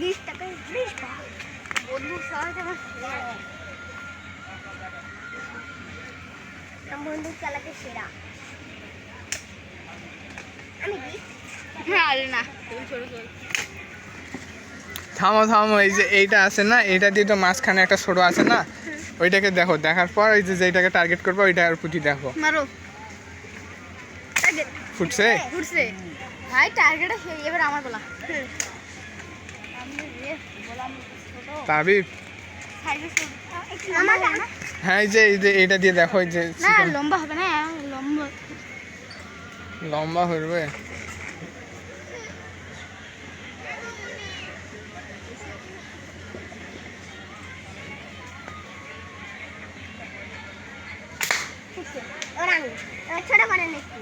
বিশ টাকায় বিশ টাকা বন্ধু সবাই আমার বন্ধু চালাতে সেরা আমি আরে না তুমি ছোট ছোট থামো থামো এই যে এইটা আছে না এইটা দিয়ে তো মাঝখানে একটা ছোট আছে না ওইটাকে দেখো দেখার পর ওই যে যেটাকে টার্গেট করব ওইটা আর পুঁটি দেখো। মারো। টার্গেট ফুটছে। ভাই টার্গেটে এবার আমার বলা তাবি আমার হ্যাঁ এই যে এই যে এইটা দিয়ে দেখো এই যে লম্বা হবে না লম্বা। লম্বা এবার ছোট করে নিচ্ছি